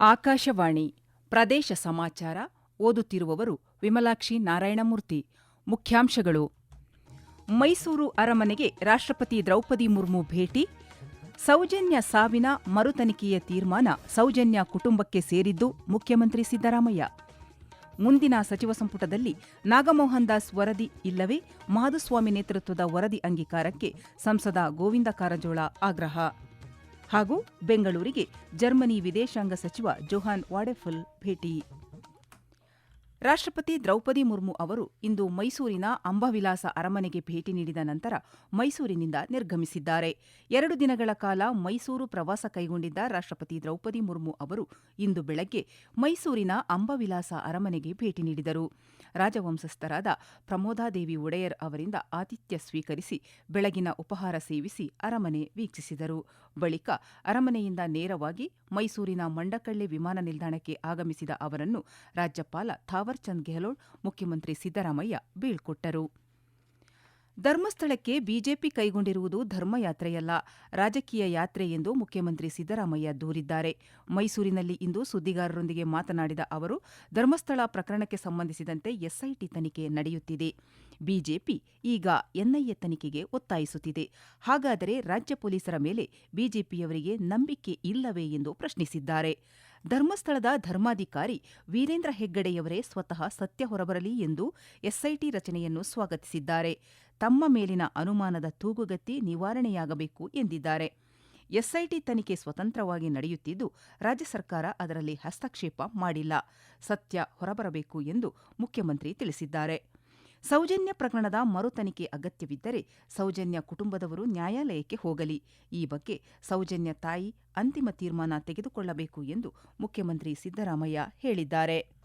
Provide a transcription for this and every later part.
ಆಕಾಶವಾಣಿ ಪ್ರದೇಶ ಸಮಾಚಾರ ಓದುತ್ತಿರುವವರು ವಿಮಲಾಕ್ಷಿ ನಾರಾಯಣಮೂರ್ತಿ. ಮುಖ್ಯಾಂಶಗಳು. ಮೈಸೂರು ಅರಮನೆಗೆ ರಾಷ್ಟ್ರಪತಿ ದ್ರೌಪದಿ ಮುರ್ಮು ಭೇಟಿ. ಸೌಜನ್ಯ ಸಾವಿನ ಮರುತನಿಖೆಯ ತೀರ್ಮಾನ ಸೌಜನ್ಯ ಕುಟುಂಬಕ್ಕೆ ಸೇರಿದ್ದು ಮುಖ್ಯಮಂತ್ರಿ ಸಿದ್ದರಾಮಯ್ಯ. ಮುಂದಿನ ಸಚಿವ ಸಂಪುಟದಲ್ಲಿ ನಾಗಮೋಹನ್ ದಾಸ್ ವರದಿ ಇಲ್ಲವೇ ಮಾಧುಸ್ವಾಮಿ ನೇತೃತ್ವದ ವರದಿ ಅಂಗೀಕಾರಕ್ಕೆ ಸಂಸದ ಗೋವಿಂದ ಕಾರಜೋಳ ಆಗ್ರಹ. ಹಾಗೂ ಬೆಂಗಳೂರಿಗೆ ಜರ್ಮನಿ ವಿದೇಶಾಂಗ ಸಚಿವ ಜೊಹಾನ್ ವಾಡೆಫುಲ್ ಭೇಟಿ. ರಾಷ್ಟ್ರಪತಿ ದ್ರೌಪದಿ ಮುರ್ಮು ಅವರು ಇಂದು ಮೈಸೂರಿನ ಅಂಬವಿಲಾಸ ಅರಮನೆಗೆ ಭೇಟಿ ನೀಡಿದ ನಂತರ ಮೈಸೂರಿನಿಂದ ನಿರ್ಗಮಿಸಿದ್ದಾರೆ. ಎರಡು ದಿನಗಳ ಕಾಲ ಮೈಸೂರು ಪ್ರವಾಸ ಕೈಗೊಂಡಿದ್ದ ರಾಷ್ಟ್ರಪತಿ ದ್ರೌಪದಿ ಮುರ್ಮು ಅವರು ಇಂದು ಬೆಳಗ್ಗೆ ಮೈಸೂರಿನ ಅಂಬವಿಲಾಸ ಅರಮನೆಗೆ ಭೇಟಿ ನೀಡಿದರು. ರಾಜವಂಶಸ್ಥರಾದ ಪ್ರಮೋದಾದೇವಿ ಒಡೆಯರ್ ಅವರಿಂದ ಆತಿಥ್ಯ ಸ್ವೀಕರಿಸಿ ಬೆಳಗಿನ ಉಪಹಾರ ಸೇವಿಸಿ ಅರಮನೆ ವೀಕ್ಷಿಸಿದರು. ಬಳಿಕ ಅರಮನೆಯಿಂದ ನೇರವಾಗಿ ಮೈಸೂರಿನ ಮಂಡಕಳ್ಳಿ ವಿಮಾನ ನಿಲ್ದಾಣಕ್ಕೆ ಆಗಮಿಸಿದ ಅವರನ್ನು ರಾಜ್ಯಪಾಲ ಥಾವರ್ಚಂದ್ ಗೆಹ್ಲೋಟ್ ಮುಖ್ಯಮಂತ್ರಿ ಸಿದ್ದರಾಮಯ್ಯ ಬೀಳ್ಕೊಟ್ಟರು. ಧರ್ಮಸ್ಥಳಕ್ಕೆ ಬಿಜೆಪಿ ಕೈಗೊಂಡಿರುವುದು ಧರ್ಮಯಾತ್ರೆಯಲ್ಲ, ರಾಜಕೀಯ ಯಾತ್ರೆ ಎಂದು ಮುಖ್ಯಮಂತ್ರಿ ಸಿದ್ದರಾಮಯ್ಯ ದೂರಿದ್ದಾರೆ. ಮೈಸೂರಿನಲ್ಲಿ ಇಂದು ಸುದ್ದಿಗಾರರೊಂದಿಗೆ ಮಾತನಾಡಿದ ಅವರು, ಧರ್ಮಸ್ಥಳ ಪ್ರಕರಣಕ್ಕೆ ಸಂಬಂಧಿಸಿದಂತೆ ಎಸ್ಐಟಿ ತನಿಖೆ ನಡೆಯುತ್ತಿದೆ. ಬಿಜೆಪಿ ಈಗ ಎನ್ಐಎ ತನಿಖೆಗೆ ಒತ್ತಾಯಿಸುತ್ತಿದೆ. ಹಾಗಾದರೆ ರಾಜ್ಯ ಪೊಲೀಸರ ಮೇಲೆ ಬಿಜೆಪಿಯವರಿಗೆ ನಂಬಿಕೆ ಇಲ್ಲವೇ ಎಂದು ಪ್ರಶ್ನಿಸಿದ್ದಾರೆ. ಧರ್ಮಸ್ಥಳದ ಧರ್ಮಾಧಿಕಾರಿ ವೀರೇಂದ್ರ ಹೆಗ್ಗಡೆಯವರೇ ಸ್ವತಃ ಸತ್ಯ ಹೊರಬರಲಿ ಎಂದು ಎಸ್ಐಟಿ ರಚನೆಯನ್ನು ಸ್ವಾಗತಿಸಿದ್ದಾರೆ. ತಮ್ಮ ಮೇಲಿನ ಅನುಮಾನದ ತೂಗುಗತ್ತಿ ನಿವಾರಣೆಯಾಗಬೇಕು ಎಂದಿದ್ದಾರೆ. ಎಸ್ಐಟಿ ತನಿಖೆ ಸ್ವತಂತ್ರವಾಗಿ ನಡೆಯುತ್ತಿದ್ದು, ರಾಜ್ಯ ಸರ್ಕಾರ ಅದರಲ್ಲಿ ಹಸ್ತಕ್ಷೇಪ ಮಾಡಿಲ್ಲ. ಸತ್ಯ ಹೊರಬರಬೇಕು ಎಂದು ಮುಖ್ಯಮಂತ್ರಿ ತಿಳಿಸಿದ್ದಾರೆ. ಸೌಜನ್ಯ ಪ್ರಕರಣದ ಮರು ತನಿಖೆ ಅಗತ್ಯವಿದ್ದರೆ ಸೌಜನ್ಯ ಕುಟುಂಬದವರು ನ್ಯಾಯಾಲಯಕ್ಕೆ ಹೋಗಲಿ. ಈ ಬಗ್ಗೆ ಸೌಜನ್ಯ ತಾಯಿ ಅಂತಿಮ ತೀರ್ಮಾನ ತೆಗೆದುಕೊಳ್ಳಬೇಕು ಎಂದು ಮುಖ್ಯಮಂತ್ರಿ ಸಿದ್ದರಾಮಯ್ಯ ಹೇಳಿದ್ದಾರೆ.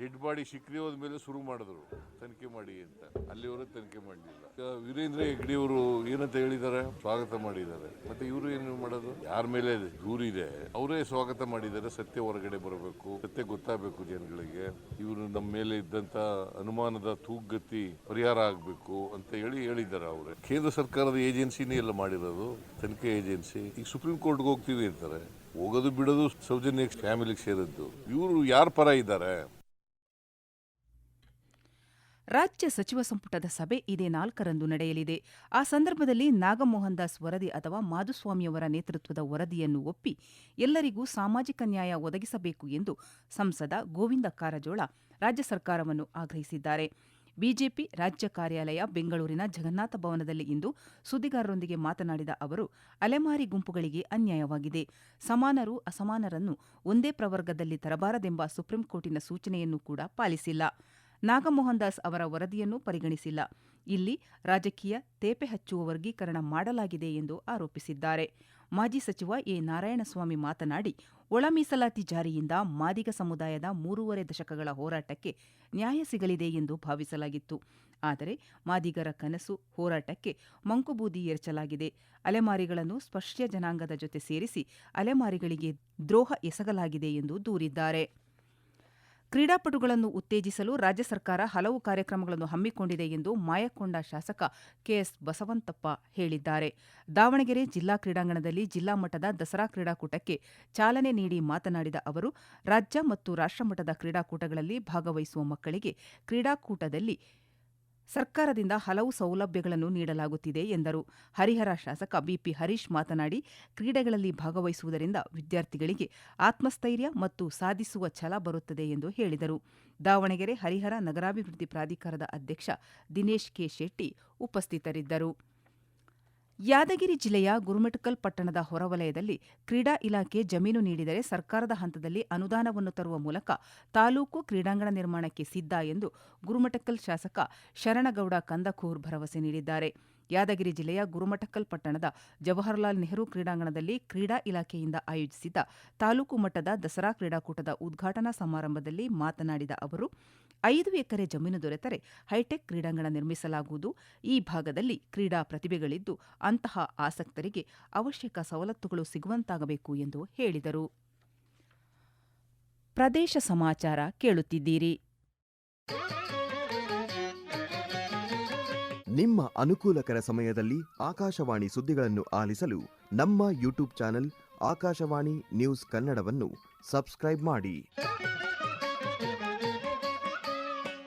ಡೆಡ್ ಬಾಡಿ ಶಿಕ್ರಿ ಹೋದ ಮೇಲೆ ಶುರು ಮಾಡಿದ್ರು. ತನಿಖೆ ಮಾಡಿ ಅಂತ. ಅಲ್ಲಿವರು ತನಿಖೆ ಮಾಡಲಿಲ್ಲ. ವೀರೇಂದ್ರ ವೀರೇಂದ್ರ ಹೆಗ್ಡೆಯವರು ಏನಂತ ಹೇಳಿದ್ದಾರೆ? ಸ್ವಾಗತ ಮಾಡಿದ್ದಾರೆ. ಮತ್ತೆ ಇವರು ಏನು ಮಾಡೋದು? ಯಾರ ಮೇಲೆ ದೂರಿದೆ? ಅವರೇ ಸ್ವಾಗತ ಮಾಡಿದ್ದಾರೆ. ಸತ್ಯ ಹೊರಗಡೆ ಬರಬೇಕು. ಸತ್ಯ ಗೊತ್ತಾಗಬೇಕು ಜನಗಳಿಗೆ. ಇವರು ನಮ್ಮ ಮೇಲೆ ಇದ್ದಂತ ಅನುಮಾನದ ತೂಗತಿ ಪರಿಹಾರ ಆಗಬೇಕು ಅಂತ ಹೇಳಿ ಹೇಳಿದ್ದಾರೆ ಅವರೇ. ಕೇಂದ್ರ ಸರ್ಕಾರದ ಏಜೆನ್ಸಿನೇ ಎಲ್ಲ ಮಾಡಿರೋದು. ತನಿಖೆ ಏಜೆನ್ಸಿ. ಈಗ ಸುಪ್ರೀಂ ಕೋರ್ಟ್ಗೆ ಹೋಗ್ತೀವಿ ಅಂತಾರೆ. ಹೋಗೋದು ಬಿಡೋದು ಸೌಜನ್ಯ ಫ್ಯಾಮಿಲಿಗೆ ಸೇರಿದ್ದು. ಇವರು ಯಾರ ಪರ ಇದ್ದಾರೆ? ರಾಜ್ಯ ಸಚಿವ ಸಂಪುಟದ ಸಭೆ ಇದೇ ನಾಲ್ಕರಂದು ನಡೆಯಲಿದೆ. ಆ ಸಂದರ್ಭದಲ್ಲಿ ನಾಗಮೋಹನ್ ದಾಸ್ ವರದಿ ಅಥವಾ ಮಾಧುಸ್ವಾಮಿಯವರ ನೇತೃತ್ವದ ವರದಿಯನ್ನು ಒಪ್ಪಿ ಎಲ್ಲರಿಗೂ ಸಾಮಾಜಿಕ ನ್ಯಾಯ ಒದಗಿಸಬೇಕು ಎಂದು ಸಂಸದ ಗೋವಿಂದ ಕಾರಜೋಳ ರಾಜ್ಯ ಸರ್ಕಾರವನ್ನು ಆಗ್ರಹಿಸಿದ್ದಾರೆ. ಬಿಜೆಪಿ ರಾಜ್ಯ ಕಾರ್ಯಾಲಯ ಬೆಂಗಳೂರಿನ ಜಗನ್ನಾಥ ಭವನದಲ್ಲಿ ಇಂದು ಸುದ್ದಿಗಾರರೊಂದಿಗೆ ಮಾತನಾಡಿದ ಅವರು, ಅಲೆಮಾರಿ ಗುಂಪುಗಳಿಗೆ ಅನ್ಯಾಯವಾಗಿದೆ. ಸಮಾನರು ಅಸಮಾನರನ್ನು ಒಂದೇ ಪ್ರವರ್ಗದಲ್ಲಿ ತರಬಾರದೆಂಬ ಸುಪ್ರೀಂಕೋರ್ಟಿನ ಸೂಚನೆಯನ್ನು ಕೂಡ ಪಾಲಿಸಿಲ್ಲ. ನಾಗಮೋಹನ್ ದಾಸ್ ಅವರ ವರದಿಯನ್ನು ಪರಿಗಣಿಸಿಲ್ಲ. ಇಲ್ಲಿ ರಾಜಕೀಯ ತೇಪೆ ಹಚ್ಚುವ ವರ್ಗೀಕರಣ ಮಾಡಲಾಗಿದೆ ಎಂದು ಆರೋಪಿಸಿದ್ದಾರೆ. ಮಾಜಿ ಸಚಿವ ಎ. ನಾರಾಯಣಸ್ವಾಮಿ ಮಾತನಾಡಿ ಒಳ ಮೀಸಲಾತಿ ಜಾರಿಯಿಂದ ಮಾದಿಗ ಸಮುದಾಯದ ಮೂರುವರೆ ದಶಕಗಳ ಹೋರಾಟಕ್ಕೆ ನ್ಯಾಯ ಸಿಗಲಿದೆ ಎಂದು ಭಾವಿಸಲಾಗಿತ್ತು. ಆದರೆ ಮಾದಿಗರ ಕನಸು ಹೋರಾಟಕ್ಕೆ ಮಂಕುಬೂದಿ ಎರಚಲಾಗಿದೆ ಅಲೆಮಾರಿಗಳನ್ನು ಸ್ಪರ್ಶ್ಯ ಜನಾಂಗದ ಜೊತೆ ಸೇರಿಸಿ ಅಲೆಮಾರಿಗಳಿಗೆ ದ್ರೋಹ ಎಸಗಲಾಗಿದೆ ಎಂದು ದೂರಿದ್ದಾರೆ. ಕ್ರೀಡಾಪಟುಗಳನ್ನು ಉತ್ತೇಜಿಸಲು ರಾಜ್ಯ ಸರ್ಕಾರ ಹಲವು ಕಾರ್ಯಕ್ರಮಗಳನ್ನು ಹಮ್ಮಿಕೊಂಡಿದೆ ಎಂದು ಮಾಯಕೊಂಡ ಶಾಸಕ ಕೆಎಸ್ ಬಸವಂತಪ್ಪ ಹೇಳಿದ್ದಾರೆ. ದಾವಣಗೆರೆ ಜಿಲ್ಲಾ ಕ್ರೀಡಾಂಗಣದಲ್ಲಿ ಜಿಲ್ಲಾ ಮಟ್ಟದ ದಸರಾ ಕ್ರೀಡಾಕೂಟಕ್ಕೆ ಚಾಲನೆ ನೀಡಿ ಮಾತನಾಡಿದ ಅವರು, ರಾಜ್ಯ ಮತ್ತು ರಾಷ್ಟ್ರಮಟ್ಟದ ಕ್ರೀಡಾಕೂಟಗಳಲ್ಲಿ ಭಾಗವಹಿಸುವ ಮಕ್ಕಳಿಗೆ ಕ್ರೀಡಾಕೂಟದಲ್ಲಿ ಸರ್ಕಾರದಿಂದ ಹಲವು ಸೌಲಭ್ಯಗಳನ್ನು ನೀಡಲಾಗುತ್ತಿದೆ ಎಂದರು. ಹರಿಹರ ಶಾಸಕ ಬಿಪಿ ಹರೀಶ್ ಮಾತನಾಡಿ, ಕ್ರೀಡೆಗಳಲ್ಲಿ ಭಾಗವಹಿಸುವುದರಿಂದ ವಿದ್ಯಾರ್ಥಿಗಳಿಗೆ ಆತ್ಮಸ್ಥೈರ್ಯ ಮತ್ತು ಸಾಧಿಸುವ ಛಲ ಬರುತ್ತದೆ ಎಂದು ಹೇಳಿದರು. ದಾವಣಗೆರೆ ಹರಿಹರ ನಗರಾಭಿವೃದ್ಧಿ ಪ್ರಾಧಿಕಾರದ ಅಧ್ಯಕ್ಷ ದಿನೇಶ್ ಕೆ ಶೆಟ್ಟಿ ಉಪಸ್ಥಿತರಿದ್ದರು. ಯಾದಗಿರಿ ಜಿಲ್ಲೆಯ ಗುರುಮೆಟಕಲ್ ಪಟ್ಟಣದ ಹೊರವಲಯದಲ್ಲಿ ಕ್ರೀಡಾ ಇಲಾಖೆ ಜಮೀನು ನೀಡಿದರೆ ಸರ್ಕಾರದ ಹಂತದಲ್ಲಿ ಅನುದಾನವನ್ನು ತರುವ ಮೂಲಕ ತಾಲೂಕು ಕ್ರೀಡಾಂಗಣ ನಿರ್ಮಾಣಕ್ಕೆ ಸಿದ್ಧ ಎಂದು ಗುರುಮಠಕಲ್ ಶಾಸಕ ಶರಣಗೌಡ ಕಂದಕೂರ್ ಭರವಸೆ ನೀಡಿದ್ದಾರೆ. ಯಾದಗಿರಿ ಜಿಲ್ಲೆಯ ಗುರುಮಠಕಲ್ ಪಟ್ಟಣದ ಜವಾಹರಲಾಲ್ ನೆಹರು ಕ್ರೀಡಾಂಗಣದಲ್ಲಿ ಕ್ರೀಡಾ ಇಲಾಖೆಯಿಂದ ಆಯೋಜಿಸಿದ್ದ ತಾಲೂಕು ಮಟ್ಟದ ದಸರಾ ಕ್ರೀಡಾಕೂಟದ ಉದ್ಘಾಟನಾ ಸಮಾರಂಭದಲ್ಲಿ ಮಾತನಾಡಿದ ಅವರು ಐದು ಎಕರೆ ಜಮೀನು ದೊರೆತರೆ ಹೈಟೆಕ್ ಕ್ರೀಡಾಂಗಣ ನಿರ್ಮಿಸಲಾಗುವುದು. ಈ ಭಾಗದಲ್ಲಿ ಕ್ರೀಡಾ ಪ್ರತಿಭೆಗಳಿದ್ದು ಅಂತಹ ಆಸಕ್ತರಿಗೆ ಅವಶ್ಯಕ ಸವಲತ್ತುಗಳು ಸಿಗುವಂತಾಗಬೇಕು ಎಂದು ಹೇಳಿದರು. ಪ್ರದೇಶ ಸಮಾಚಾರ ಕೇಳುತ್ತಿದ್ದೀರಿ. ನಿಮ್ಮ ಅನುಕೂಲಕರ ಸಮಯದಲ್ಲಿ ಆಕಾಶವಾಣಿ ಸುದ್ದಿಗಳನ್ನು ಆಲಿಸಲು ನಮ್ಮ ಯೂಟ್ಯೂಬ್ ಚಾನೆಲ್ ಆಕಾಶವಾಣಿ ನ್ಯೂಸ್ ಕನ್ನಡವನ್ನು ಸಬ್ಸ್ಕ್ರೈಬ್ ಮಾಡಿ.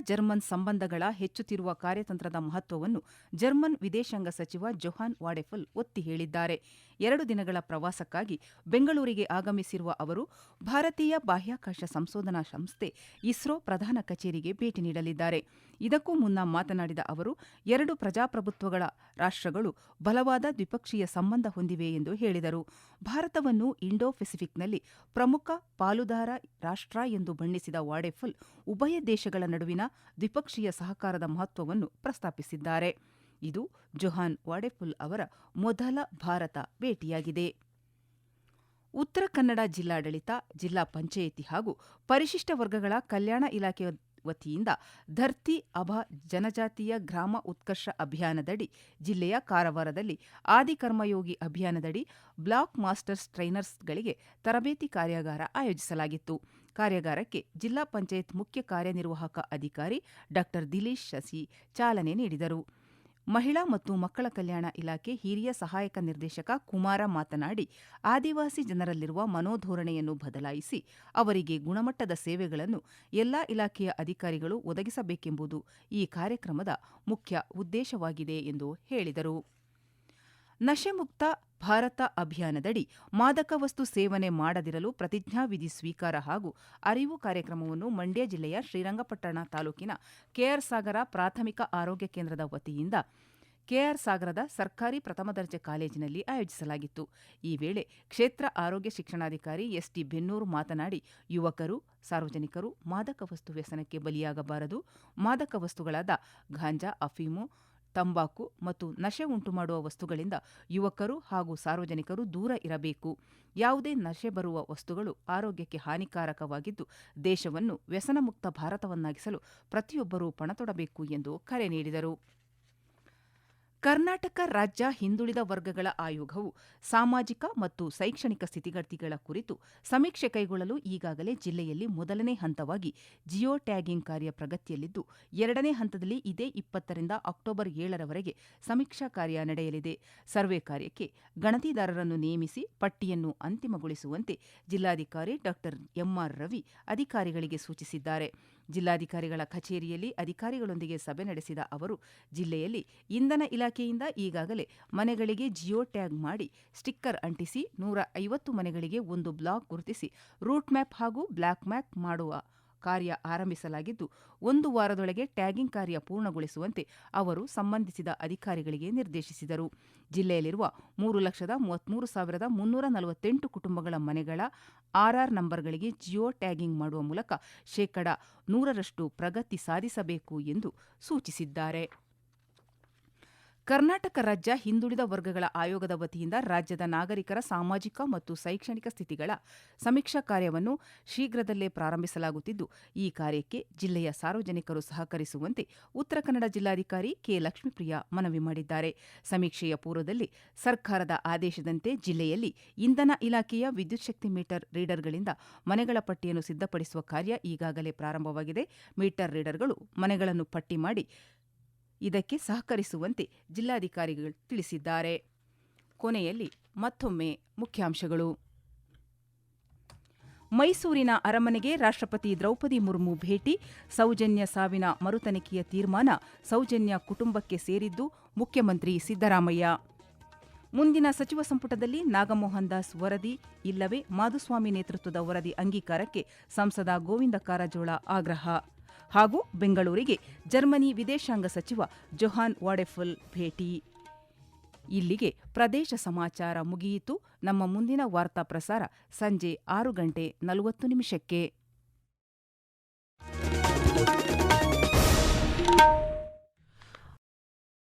ಜರ್ಮನ್ ಸಂಬಂಧಗಳ ಹೆಚ್ಚುತ್ತಿರುವ ಕಾರ್ಯತಂತ್ರದ ಮಹತ್ವವನ್ನು ಜರ್ಮನ್ ವಿದೇಶಾಂಗ ಸಚಿವ ಜೊಹಾನ್ ವಾಡೆಫಲ್ ಒತ್ತಿ ಹೇಳಿದ್ದಾರೆ. ಎರಡು ದಿನಗಳ ಪ್ರವಾಸಕ್ಕಾಗಿ ಬೆಂಗಳೂರಿಗೆ ಆಗಮಿಸಿರುವ ಅವರು, ಭಾರತೀಯ ಬಾಹ್ಯಾಕಾಶ ಸಂಶೋಧನಾ ಸಂಸ್ಥೆ ಇಸ್ರೋ ಪ್ರಧಾನ ಕಚೇರಿಗೆ ಭೇಟಿ ನೀಡಲಿದ್ದಾರೆ. ಇದಕ್ಕೂ ಮುನ್ನ ಮಾತನಾಡಿದ ಅವರು, ಎರಡು ಪ್ರಜಾಪ್ರಭುತ್ವಗಳ ರಾಷ್ಟ್ರಗಳು ಬಲವಾದ ದ್ವಿಪಕ್ಷೀಯ ಸಂಬಂಧ ಹೊಂದಿವೆ ಎಂದು ಹೇಳಿದರು. ಭಾರತವನ್ನು ಇಂಡೋ ಪೆಸಿಫಿಕ್ನಲ್ಲಿ ಪ್ರಮುಖ ಪಾಲುದಾರ ರಾಷ್ಟ್ರ ಎಂದು ಬಣ್ಣಿಸಿದ ವಾಡೆಫಲ್, ಉಭಯ ದೇಶಗಳ ನಡುವಿನ ದ್ವಿಪಕ್ಷೀಯ ಸಹಕಾರದ ಮಹತ್ವವನ್ನು ಪ್ರಸ್ತಾಪಿಸಿದ್ದಾರೆ. ಇದು ಜೊಹಾನ್ ವಾಡೆಫುಲ್ ಅವರ ಮೊದಲ ಭಾರತ ಭೇಟಿಯಾಗಿದೆ. ಉತ್ತರ ಕನ್ನಡ ಜಿಲ್ಲಾಡಳಿತ, ಜಿಲ್ಲಾ ಪಂಚಾಯಿತಿ ಹಾಗೂ ಪರಿಶಿಷ್ಟ ವರ್ಗಗಳ ಕಲ್ಯಾಣ ಇಲಾಖೆ ವತಿಯಿಂದ ಧರ್ತಿ ಅಭ ಜನಜಾತಿಯ ಗ್ರಾಮ ಉತ್ಕರ್ಷ ಅಭಿಯಾನದಡಿ ಜಿಲ್ಲೆಯ ಕಾರವಾರದಲ್ಲಿ ಆದಿಕರ್ಮಯೋಗಿ ಅಭಿಯಾನದಡಿ ಬ್ಲಾಕ್ ಮಾಸ್ಟರ್ಸ್ ಟ್ರೈನರ್ಸ್ಗಳಿಗೆ ತರಬೇತಿ ಕಾರ್ಯಾಗಾರ ಆಯೋಜಿಸಲಾಗಿತ್ತು. ಕಾರ್ಯಾಗಾರಕ್ಕೆ ಜಿಲ್ಲಾ ಪಂಚಾಯತ್ ಮುಖ್ಯ ಕಾರ್ಯನಿರ್ವಾಹಕ ಅಧಿಕಾರಿ ಡಾಕ್ಟರ್ ದಿಲೀಶ್ ಶಸಿ ಚಾಲನೆ ನೀಡಿದರು. ಮಹಿಳಾ ಮತ್ತು ಮಕ್ಕಳ ಕಲ್ಯಾಣ ಇಲಾಖೆ ಹಿರಿಯ ಸಹಾಯಕ ನಿರ್ದೇಶಕ ಕುಮಾರ ಮಾತನಾಡಿ, ಆದಿವಾಸಿ ಜನರಲ್ಲಿರುವ ಮನೋಧೋರಣೆಯನ್ನು ಬದಲಾಯಿಸಿ ಅವರಿಗೆ ಗುಣಮಟ್ಟದ ಸೇವೆಗಳನ್ನು ಎಲ್ಲಾ ಇಲಾಖೆಯ ಅಧಿಕಾರಿಗಳು ಒದಗಿಸಬೇಕೆಂಬುದು ಈ ಕಾರ್ಯಕ್ರಮದ ಮುಖ್ಯ ಉದ್ದೇಶವಾಗಿದೆ ಎಂದು ಹೇಳಿದರು. ನಶೆಮುಕ್ತ ಭಾರತ ಅಭಿಯಾನದಡಿ ಮಾದಕ ವಸ್ತು ಸೇವನೆ ಮಾಡದಿರಲು ಪ್ರತಿಜ್ಞಾವಿಧಿ ಸ್ವೀಕಾರ ಹಾಗೂ ಅರಿವು ಕಾರ್ಯಕ್ರಮವನ್ನು ಮಂಡ್ಯ ಜಿಲ್ಲೆಯ ಶ್ರೀರಂಗಪಟ್ಟಣ ತಾಲೂಕಿನ ಕೆಆರ್ ಸಾಗರ ಪ್ರಾಥಮಿಕ ಆರೋಗ್ಯ ಕೇಂದ್ರದ ವತಿಯಿಂದ ಕೆಆರ್ ಸಾಗರದ ಸರ್ಕಾರಿ ಪ್ರಥಮ ದರ್ಜೆ ಕಾಲೇಜಿನಲ್ಲಿ ಆಯೋಜಿಸಲಾಗಿತ್ತು. ಈ ವೇಳೆ ಕ್ಷೇತ್ರ ಆರೋಗ್ಯ ಶಿಕ್ಷಣಾಧಿಕಾರಿ ಎಸ್ಟಿ ಬೆನ್ನೂರು ಮಾತನಾಡಿ, ಯುವಕರು, ಸಾರ್ವಜನಿಕರು ಮಾದಕ ವಸ್ತು ವ್ಯಸನಕ್ಕೆ ಬಲಿಯಾಗಬಾರದು. ಮಾದಕ ವಸ್ತುಗಳಾದ ಗಾಂಜಾ, ಅಫೀಮು ತಂಬಾಕು ಮತ್ತು ನಶೆ ಉಂಟುಮಾಡುವ ವಸ್ತುಗಳಿಂದ ಯುವಕರು ಹಾಗೂ ಸಾರ್ವಜನಿಕರು ದೂರ ಇರಬೇಕು. ಯಾವುದೇ ನಶೆ ಬರುವ ವಸ್ತುಗಳು ಆರೋಗ್ಯಕ್ಕೆ ಹಾನಿಕಾರಕವಾಗಿದ್ದು, ದೇಶವನ್ನು ವ್ಯಸನಮುಕ್ತ ಭಾರತವನ್ನಾಗಿಸಲು ಪ್ರತಿಯೊಬ್ಬರೂ ಪಣತೊಡಬೇಕು ಎಂದು ಕರೆ ನೀಡಿದರು. ಕರ್ನಾಟಕ ರಾಜ್ಯ ಹಿಂದುಳಿದ ವರ್ಗಗಳ ಆಯೋಗವು ಸಾಮಾಜಿಕ ಮತ್ತು ಶೈಕ್ಷಣಿಕ ಸ್ಥಿತಿಗತಿಗಳ ಕುರಿತು ಸಮೀಕ್ಷೆ ಕೈಗೊಳ್ಳಲು ಈಗಾಗಲೇ ಜಿಲ್ಲೆಯಲ್ಲಿ ಮೊದಲನೇ ಹಂತವಾಗಿ ಜಿಯೋ ಟ್ಯಾಗಿಂಗ್ ಕಾರ್ಯ ಪ್ರಗತಿಯಲ್ಲಿದ್ದು, ಎರಡನೇ ಹಂತದಲ್ಲಿ ಇದೇ ಇಪ್ಪತ್ತರಿಂದ ಅಕ್ಟೋಬರ್ ಏಳರವರೆಗೆ ಸಮೀಕ್ಷಾ ಕಾರ್ಯ ನಡೆಯಲಿದೆ. ಸರ್ವೆ ಕಾರ್ಯಕ್ಕೆ ಗಣತಿದಾರರನ್ನು ನೇಮಿಸಿ ಪಟ್ಟಿಯನ್ನು ಅಂತಿಮಗೊಳಿಸುವಂತೆ ಜಿಲ್ಲಾಧಿಕಾರಿ ಡಾ ಎಂಆರ್ ರವಿ ಅಧಿಕಾರಿಗಳಿಗೆ ಸೂಚಿಸಿದ್ದಾರೆ. ಜಿಲ್ಲಾಧಿಕಾರಿಗಳ ಕಚೇರಿಯಲ್ಲಿ ಅಧಿಕಾರಿಗಳೊಂದಿಗೆ ಸಭೆ ನಡೆಸಿದ ಅವರು, ಜಿಲ್ಲೆಯಲ್ಲಿ ಇಂಧನ ಇಲಾಖೆಯಿಂದ ಈಗಾಗಲೇ ಮನೆಗಳಿಗೆ ಜಿಯೋ ಟ್ಯಾಗ್ ಮಾಡಿ ಸ್ಟಿಕ್ಕರ್ ಅಂಟಿಸಿ ನೂರ ಐವತ್ತು ಮನೆಗಳಿಗೆ ಒಂದು ಬ್ಲಾಕ್ ಗುರುತಿಸಿ ರೂಟ್ ಮ್ಯಾಪ್ ಹಾಗೂ ಬ್ಲಾಕ್ ಮ್ಯಾಪ್ ಮಾಡುವ ಕಾರ್ಯ ಆರಂಭಿಸಲಾಗಿದ್ದು, ಒಂದು ವಾರದೊಳಗೆ ಟ್ಯಾಗಿಂಗ್ ಕಾರ್ಯ ಪೂರ್ಣಗೊಳಿಸುವಂತೆ ಅವರು ಸಂಬಂಧಿಸಿದ ಅಧಿಕಾರಿಗಳಿಗೆ ನಿರ್ದೇಶಿಸಿದರು. ಜಿಲ್ಲೆಯಲ್ಲಿರುವ ಮೂರು ಲಕ್ಷದ ಮೂವತ್ಮೂರು ಸಾವಿರದ ಮುನ್ನೂರ ನಲವತ್ತೆಂಟು ಕುಟುಂಬಗಳ ಮನೆಗಳ ಆರ್ಆರ್ ನಂಬರ್ಗಳಿಗೆ ಜಿಯೋ ಟ್ಯಾಗಿಂಗ್ ಮಾಡುವ ಮೂಲಕ ಶೇಕಡ ನೂರರಷ್ಟು ಪ್ರಗತಿ ಸಾಧಿಸಬೇಕು ಎಂದು ಸೂಚಿಸಿದ್ದಾರೆ. ಕರ್ನಾಟಕ ರಾಜ್ಯ ಹಿಂದುಳಿದ ವರ್ಗಗಳ ಆಯೋಗದ ವತಿಯಿಂದ ರಾಜ್ಯದ ನಾಗರಿಕರ ಸಾಮಾಜಿಕ ಮತ್ತು ಶೈಕ್ಷಣಿಕ ಸ್ಥಿತಿಗಳ ಸಮೀಕ್ಷಾ ಕಾರ್ಯವನ್ನು ಶೀಘ್ರದಲ್ಲೇ ಪ್ರಾರಂಭಿಸಲಾಗುತ್ತಿದ್ದು, ಈ ಕಾರ್ಯಕ್ಕೆ ಜಿಲ್ಲೆಯ ಸಾರ್ವಜನಿಕರು ಸಹಕರಿಸುವಂತೆ ಉತ್ತರ ಕನ್ನಡ ಜಿಲ್ಲಾಧಿಕಾರಿ ಕೆ. ಲಕ್ಷ್ಮೀಪ್ರಿಯ ಮನವಿ ಮಾಡಿದ್ದಾರೆ. ಸಮೀಕ್ಷೆಯ ಪೂರ್ವದಲ್ಲಿ ಸರ್ಕಾರದ ಆದೇಶದಂತೆ ಜಿಲ್ಲೆಯಲ್ಲಿ ಇಂಧನ ಇಲಾಖೆಯ ವಿದ್ಯುತ್ ಶಕ್ತಿ ಮೀಟರ್ ರೀಡರ್ಗಳಿಂದ ಮನೆಗಳ ಪಟ್ಟಿಯನ್ನು ಸಿದ್ಧಪಡಿಸುವ ಕಾರ್ಯ ಈಗಾಗಲೇ ಪ್ರಾರಂಭವಾಗಿದೆ. ಮೀಟರ್ ರೀಡರ್ಗಳು ಮನೆಗಳನ್ನು ಪಟ್ಟಿ ಮಾಡಿ ಇದಕ್ಕೆ ಸಹಕರಿಸುವಂತೆ ಜಿಲ್ಲಾಧಿಕಾರಿಗಳು ತಿಳಿಸಿದ್ದಾರೆ. ಕೊನೆಯಲ್ಲಿ ಮತ್ತೊಮ್ಮೆ ಮುಖ್ಯಾಂಶಗಳು. ಮೈಸೂರಿನ ಅರಮನೆಗೆ ರಾಷ್ಟ್ರಪತಿ ದ್ರೌಪದಿ ಮುರ್ಮು ಭೇಟಿ, ಸೌಜನ್ಯ ಸಾವಿನ ಮರುತನಿಖೆಯ ತೀರ್ಮಾನ ಸೌಜನ್ಯ ಕುಟುಂಬಕ್ಕೆ ಸೇರಿದ್ದು ಮುಖ್ಯಮಂತ್ರಿ ಸಿದ್ದರಾಮಯ್ಯ. ಮುಂದಿನ ಸಚಿವ ಸಂಪುಟದಲ್ಲಿ ನಾಗಮೋಹನ್ ದಾಸ್ ವರದಿ, ಇಲ್ಲವೇ ಮಾಧುಸ್ವಾಮಿ ನೇತೃತ್ವದ ವರದಿ ಅಂಗೀಕಾರಕ್ಕೆ ಸಂಸದ ಗೋವಿಂದ ಕಾರಜೋಳ ಆಗ್ರಹ. ಹಾಗೂ ಬೆಂಗಳೂರಿಗೆ ಜರ್ಮನಿ ವಿದೇಶಾಂಗ ಸಚಿವ ಜೊಹಾನ್ ವಾಡೆಫುಲ್ ಭೇಟಿ. ಇಲ್ಲಿಗೆ ಪ್ರದೇಶ ಸಮಾಚಾರ ಮುಗಿಯಿತು. ನಮ್ಮ ಮುಂದಿನ ವಾರ್ತಾ ಪ್ರಸಾರ ಸಂಜೆ ಆರು ಗಂಟೆ ನಲವತ್ತು ನಿಮಿಷಕ್ಕೆ.